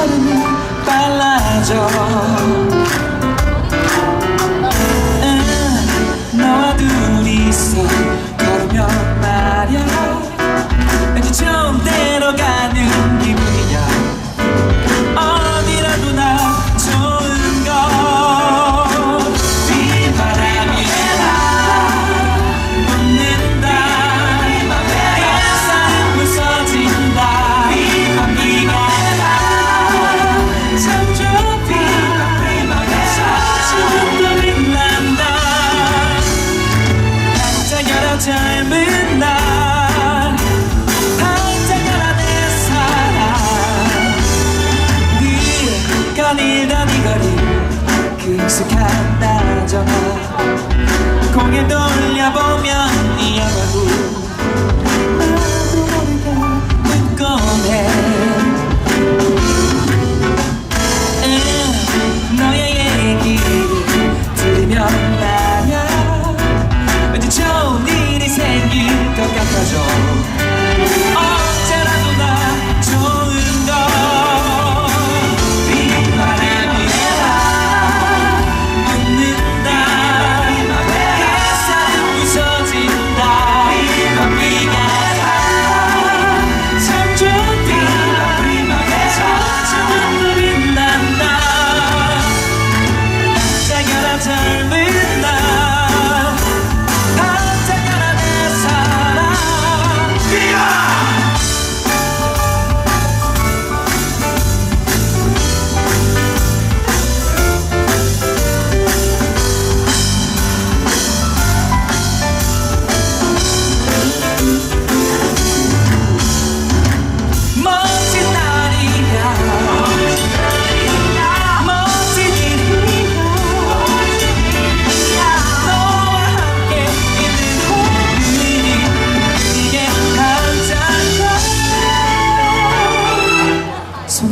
발음이 빨라져. 응, 너와 둘이서 삶은 날 반짝여라 내 사랑. 니의 끝간이다 니 거리 그 익숙한 나정아. 공에 돌려보면 이 영화구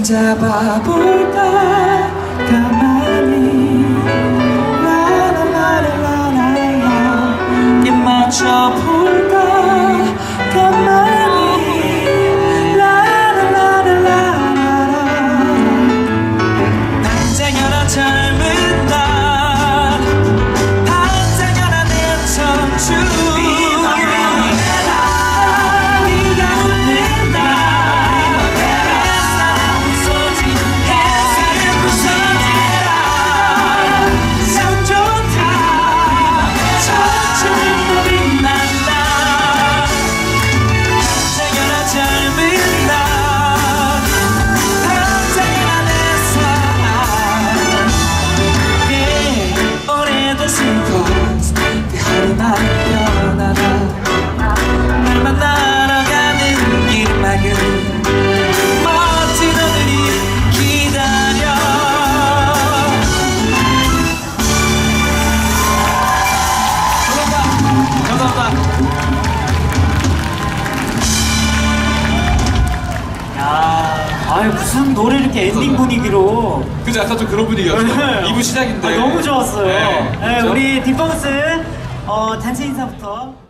잡아볼까? 가만히. 라라라라라라 입 맞춰 아유 무슨 노래 이렇게 엔딩 분위기로 그죠 아까 좀 그런 분위기였죠. 2부 시작인데. 아, 너무 좋았어요. 네, 네, 그죠? 우리 딥펑스 어, 단체 인사부터.